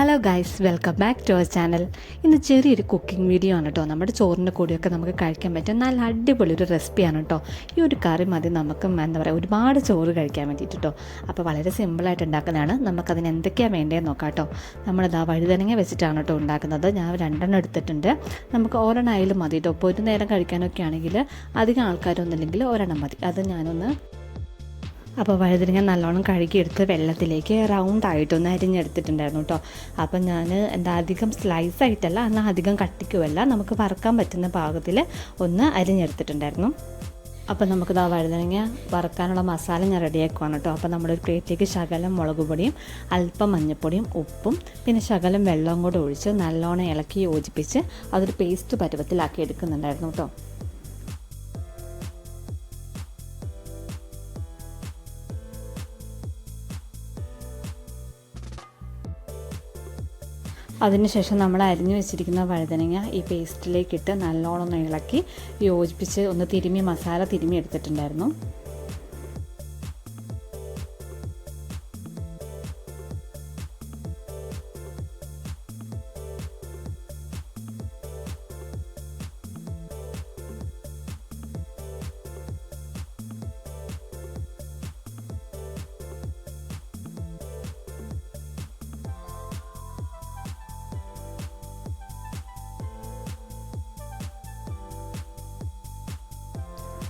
Hello guys welcome back to our channel ഇന്ന് ചെറിയൊരു cooking video ആണ് കേട്ടോ നമ്മുടെ ചോറിന്റെ കൂടെയൊക്കെ നമുക്ക് കഴിക്കാൻ പറ്റും നല്ല അടിപൊളി ഒരു റെസിപ്പിയാണ് കേട്ടോ ഈ ഒരു കറി മതി നമുക്ക് എന്താ പറയുക ഒരുപാട് ചോറ് കഴിക്കാൻ വേണ്ടിയിട്ട് കേട്ടോ അപ്പോൾ വളരെ സിമ്പിളായിട്ട് ഉണ്ടാക്കുന്നതാണ്. നമുക്കതിന് എന്തൊക്കെയാണ് വേണ്ടതെന്ന് നോക്കാം കേട്ടോ നമ്മളിതാ വഴുതനങ്ങ വെച്ചിട്ടാണ് കേട്ടോ ഉണ്ടാക്കുന്നത്. ഞാൻ രണ്ടെണ്ണം എടുത്തിട്ടുണ്ട്. നമുക്ക് ഒരെണ്ണം ആയാലും മതി കേട്ടോ ഇപ്പോൾ ഒരു നേരം കഴിക്കാനൊക്കെ ആണെങ്കിൽ അധികം ആൾക്കാരൊന്നുമില്ലെങ്കിൽ ഒരെണ്ണം മതി. അത് ഞാനൊന്ന് അപ്പോൾ വഴുതിരിങ്ങ നല്ലോണം കഴുകിയെടുത്ത് വെള്ളത്തിലേക്ക് റൗണ്ട് ആയിട്ടൊന്ന് അരിഞ്ഞെടുത്തിട്ടുണ്ടായിരുന്നു കേട്ടോ. അപ്പം ഞാൻ എന്താ അധികം സ്ലൈസ് ആയിട്ടല്ല എന്നാൽ അധികം കട്ടിക്കുമല്ല നമുക്ക് വറുക്കാൻ പറ്റുന്ന പാകത്തിൽ ഒന്ന് അരിഞ്ഞെടുത്തിട്ടുണ്ടായിരുന്നു. അപ്പോൾ നമുക്കിത് ആ വഴുതനങ്ങ വറുക്കാനുള്ള മസാല ഞാൻ റെഡിയാക്കുവാണ് കേട്ടോ. അപ്പോൾ നമ്മുടെ ഒരു പ്ലേറ്റിലേക്ക് ശകലം മുളക് പൊടിയും അല്പം മഞ്ഞൾപ്പൊടിയും ഉപ്പും പിന്നെ ശകലം വെള്ളവും കൂടെ ഒഴിച്ച് നല്ലോണം ഇളക്കി യോജിപ്പിച്ച് അതൊരു പേസ്റ്റ് പരുവത്തിലാക്കി എടുക്കുന്നുണ്ടായിരുന്നു കേട്ടോ. അതിനുശേഷം നമ്മൾ അരിഞ്ഞു വെച്ചിരിക്കുന്ന വഴുതനങ്ങ ഈ പേസ്റ്റിലേക്കിട്ട് നല്ലോണം ഒന്ന് ഇളക്കി യോജിപ്പിച്ച് ഒന്ന് തിരുമ്മി മസാല തിരുമ്മി എടുത്തിട്ടുണ്ടായിരുന്നു.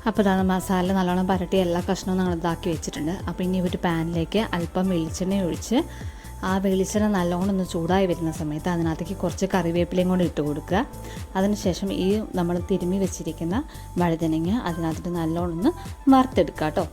അപ്പോൾ ഇതാണ് മസാല നല്ലോണം പരട്ടി എല്ലാ കഷ്ണവും നമ്മൾ ഇതാക്കി വെച്ചിട്ടുണ്ട്. അപ്പോൾ ഇനി ഒരു പാനിലേക്ക് അല്പം വെളിച്ചെണ്ണ ഒഴിച്ച് ആ വെളിച്ചെണ്ണ നല്ലോണം ഒന്ന് ചൂടായി വരുന്ന സമയത്ത് അതിനകത്തേക്ക് കുറച്ച് കറിവേപ്പിലയും കൂടി ഇട്ട് കൊടുക്കുക. അതിനുശേഷം ഈ നമ്മൾ തിരുമ്മി വെച്ചിരിക്കുന്ന വഴുതനങ്ങ അതിനകത്തിട്ട് നല്ലോണം ഒന്ന് വറുത്തെടുക്കുക കേട്ടോ.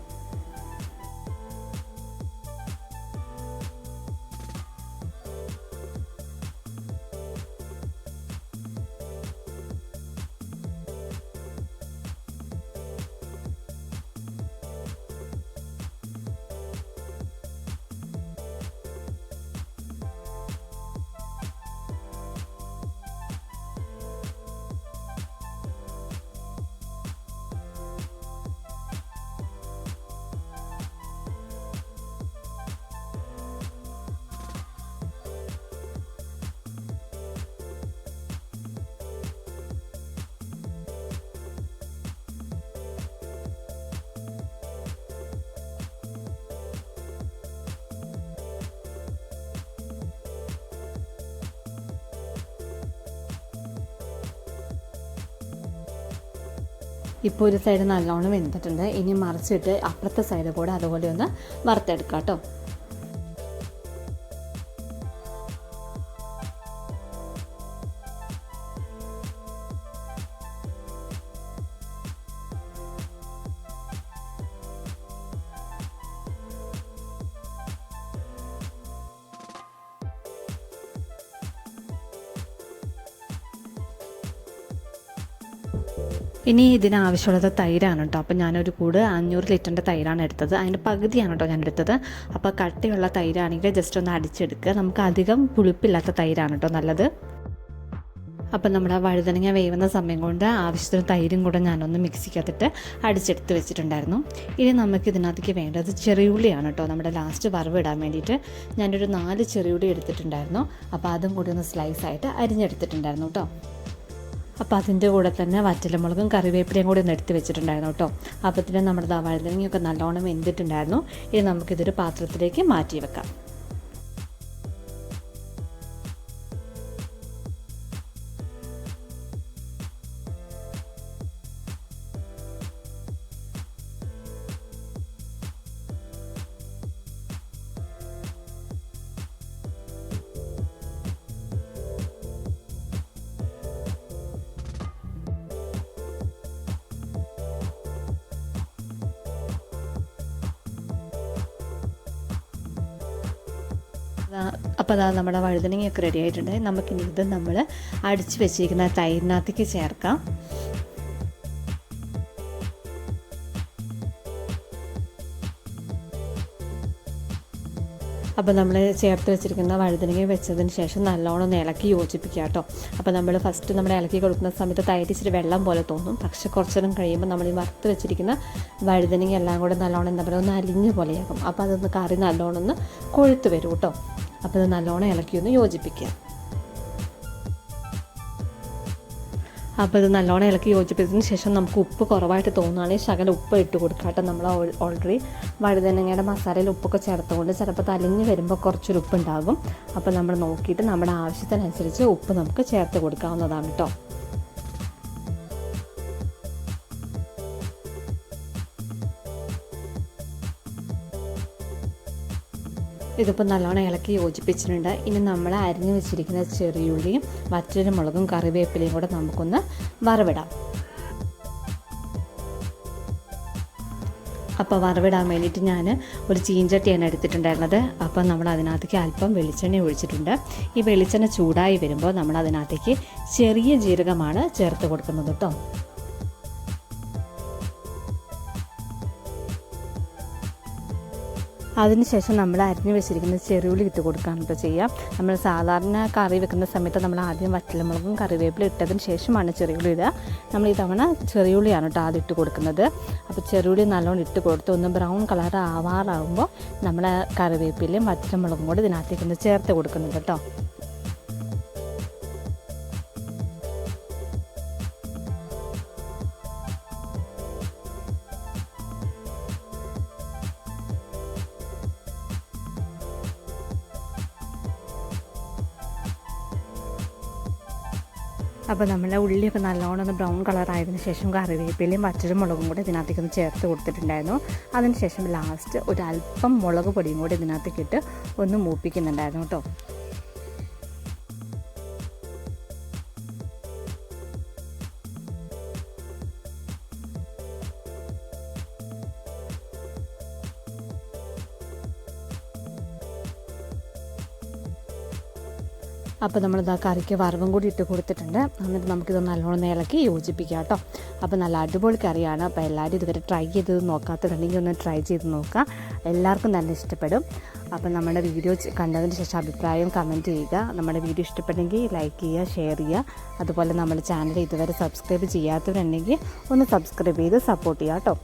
ഇപ്പോൾ ഒരു സൈഡ് നല്ലോണം വെന്തിട്ടുണ്ട്. ഇനി മറിച്ചിട്ട് അപ്പുറത്തെ സൈഡ് കൂടെ അതുപോലെ ഒന്ന് വറുത്തെടുക്കാം കേട്ടോ. ഇനി ഇതിനാവശ്യമുള്ളത് തൈരാണ് കേട്ടോ അപ്പോൾ ഞാനൊരു കൂട് അഞ്ഞൂറ് ലിറ്ററിന്റെ തൈരാണ് എടുത്തത്. അതിന്റെ പകുതിയാണ് കേട്ടോ ഞാൻ എടുത്തത്. അപ്പോൾ കട്ടിയുള്ള തൈരാണെങ്കിൽ ജസ്റ്റ് ഒന്ന് അടിച്ചെടുക്കുക. നമുക്ക് അധികം പുളിപ്പില്ലാത്ത തൈരാണ് കേട്ടോ നല്ലത്. അപ്പം നമ്മുടെ വഴുതനങ്ങ വേവുന്ന സമയം കൊണ്ട് ആവശ്യത്തിന് തൈരും കൂടെ ഞാനൊന്ന് മിക്സിക്കകത്തിട്ട് അടിച്ചെടുത്ത് വെച്ചിട്ടുണ്ടായിരുന്നു. ഇനി നമുക്ക് ഇതിനകത്തേക്ക് വേണ്ടത് ചെറിയുള്ളിയാണ് കേട്ടോ നമ്മുടെ ലാസ്റ്റ് വറവ് ഇടാൻ വേണ്ടിയിട്ട് ഞാനൊരു നാല് ചെറിയുള്ളി എടുത്തിട്ടുണ്ടായിരുന്നു. അപ്പോൾ അതും കൂടി ഒന്ന് സ്ലൈസ് ആയിട്ട് അരിഞ്ഞെടുത്തിട്ടുണ്ടായിരുന്നു കേട്ടോ അപ്പോൾ അതിന്റെ കൂടെ തന്നെ വറ്റലമുളകും കറിവേപ്പിലയും കൂടി ഒന്ന് എടുത്ത് വെച്ചിട്ടുണ്ടായിരുന്നു കേട്ടോ. അപ്പത്തിന് നമ്മുടെ വഴുതനങ്ങയൊക്കെ നല്ലോണം വെന്തിട്ടുണ്ടായിരുന്നു. ഇനി നമുക്കിതൊരു പാത്രത്തിലേക്ക് മാറ്റി വെക്കാം. അപ്പോൾ അതാ നമ്മുടെ വഴുതനങ്ങയൊക്കെ റെഡി ആയിട്ടുണ്ട്. നമുക്കിനി ഇത് നമ്മൾ അടിച്ച് വെച്ചിരിക്കുന്ന തൈരിനകത്തേക്ക് ചേർക്കാം. അപ്പോൾ നമ്മൾ ചേർത്ത് വെച്ചിരിക്കുന്ന വഴുതനങ്ങ വെച്ചതിന് ശേഷം നല്ലോണം ഒന്ന് ഇളക്കി യോജിപ്പിക്കുക കേട്ടോ. അപ്പോൾ നമ്മൾ ഫസ്റ്റ് നമ്മൾ ഇളക്കി കൊടുക്കുന്ന സമയത്ത് തൈര് ഇച്ചിരി വെള്ളം പോലെ തോന്നും. പക്ഷേ കുറച്ച് നേരം കഴിയുമ്പോൾ നമ്മൾ ഈ വറുത്ത് വെച്ചിരിക്കുന്ന വഴുതനങ്ങ എല്ലാം കൂടെ നല്ലോണം എന്താ പറയുക ഒന്ന് അലിഞ്ഞ പോലെയാകും. അപ്പോൾ അതൊന്ന് കറി നല്ലോണം ഒന്ന് കൊഴുത്ത് വരും കേട്ടോ. അപ്പോൾ ഇത് നല്ലോണം ഇളക്കി ഒന്ന് യോജിപ്പിക്കുക അപ്പോൾ ഇത് നല്ലോണം ഇളക്കി യോജിപ്പിച്ചതിന് ശേഷം നമുക്ക് ഉപ്പ് കുറവായിട്ട് തോന്നുകയാണെങ്കിൽ ശകലം ഉപ്പ് ഇട്ട് കൊടുക്കാം കേട്ടോ നമ്മൾ ഓൾറെഡി. വഴുതനങ്ങയുടെ മസാലയിൽ ഉപ്പൊക്കെ ചേർത്തുകൊണ്ട് ചിലപ്പോൾ തലിഞ്ഞ് വരുമ്പോൾ കുറച്ചൊരു ഉപ്പ് ഉണ്ടാകും അപ്പോൾ നമ്മൾ നോക്കിയിട്ട് നമ്മുടെ ആവശ്യത്തിനനുസരിച്ച് ഉപ്പ് നമുക്ക് ചേർത്ത് കൊടുക്കാവുന്നതാണ് കേട്ടോ. ഇതിപ്പോൾ നല്ലോണം ഇളക്കി യോജിപ്പിച്ചിട്ടുണ്ട്. ഇനി നമ്മൾ അരിഞ്ഞു വെച്ചിരിക്കുന്ന ചെറിയുള്ളിയും മറ്റൊരു മുളകും കറിവേപ്പിലയും കൂടെ നമുക്കൊന്ന് വറവിടാം. അപ്പോൾ വറവിടാൻ വേണ്ടിയിട്ട് ഞാൻ ഒരു ചീഞ്ചട്ടിയാണ് എടുത്തിട്ടുണ്ടായിരുന്നത്. അപ്പോൾ നമ്മൾ അതിനകത്തേക്ക് അല്പം വെളിച്ചെണ്ണ ഒഴിച്ചിട്ടുണ്ട്. ഈ വെളിച്ചെണ്ണ ചൂടായി വരുമ്പോൾ നമ്മൾ അതിനകത്തേക്ക് ചെറിയ ജീരകമാണ് ചേർത്ത് കൊടുക്കുന്നത് കേട്ടോ. അതിനുശേഷം നമ്മൾ അരിഞ്ഞു വെച്ചിരിക്കുന്ന ചെറിയുള്ളി ഇട്ട് കൊടുക്കുകയാണ് ഇപ്പോൾ ചെയ്യുക. നമ്മൾ സാധാരണ കറി വെക്കുന്ന സമയത്ത് നമ്മൾ ആദ്യം വറ്റലമുളകും കറിവേപ്പില ഇട്ടതിന് ശേഷമാണ് ചെറിയുള്ളി ഇടുക. നമ്മൾ ഈ തവണ ചെറിയുള്ളിയാണ് കേട്ടോ ആദ്യം ഇട്ട് കൊടുക്കുന്നത്. അപ്പോൾ ചെറിയുള്ളി നല്ലോണം ഇട്ട് കൊടുത്ത് ഒന്ന് ബ്രൗൺ കളർ ആവാറാകുമ്പോൾ നമ്മൾ കറിവേപ്പിലയും വറ്റലമുളകും കൂടി ഇതിനകത്തേക്ക് ഒന്ന് ചേർത്ത് കൊടുക്കുന്നുണ്ട് കേട്ടോ അപ്പോൾ നമ്മളെ ഉള്ളിയൊക്കെ നല്ലോണം ഒന്ന് ബ്രൗൺ കളർ ആയതിനു ശേഷം കറിവേപ്പിലയും പച്ചമുളകും മുളകും കൂടി ഇതിനകത്തേക്ക് ഒന്ന് ചേർത്ത് കൊടുത്തിട്ടുണ്ടായിരുന്നു. അതിനുശേഷം ലാസ്റ്റ് ഒരു അല്പം മുളക് പൊടിയും കൂടി ഇതിനകത്തേക്ക് ഇട്ട് ഒന്ന് മൂപ്പിക്കുന്നുണ്ടായിരുന്നു കേട്ടോ. അപ്പോൾ നമ്മളിതാ കറിക്ക് വറവും കൂടി ഇട്ട് കൊടുത്തിട്ടുണ്ട്. എന്നിട്ട് നമുക്കിത് നല്ലോണം ഇളക്കി യോജിപ്പിക്കാം കേട്ടോ. അപ്പോൾ നല്ല അടിപൊളി കറിയാണ്. അപ്പോൾ എല്ലാവരും ഇതുവരെ ട്രൈ ചെയ്ത് നോക്കാത്തതുണ്ടെങ്കിൽ ഒന്ന് ട്രൈ ചെയ്ത് നോക്കുക. എല്ലാവർക്കും തന്നെ ഇഷ്ടപ്പെടും. അപ്പോൾ നമ്മുടെ വീഡിയോ കണ്ടതിന് ശേഷം അഭിപ്രായം കമന്റ് ചെയ്യുക. നമ്മുടെ വീഡിയോ ഇഷ്ടപ്പെട്ടെങ്കിൽ ലൈക്ക് ചെയ്യുക ഷെയർ ചെയ്യുക. അതുപോലെ നമ്മുടെ ചാനൽ ഇതുവരെ സബ്സ്ക്രൈബ് ചെയ്യാത്തവരുണ്ടെങ്കിൽ ഒന്ന് സബ്സ്ക്രൈബ് ചെയ്ത് സപ്പോർട്ട് ചെയ്യുക കേട്ടോ.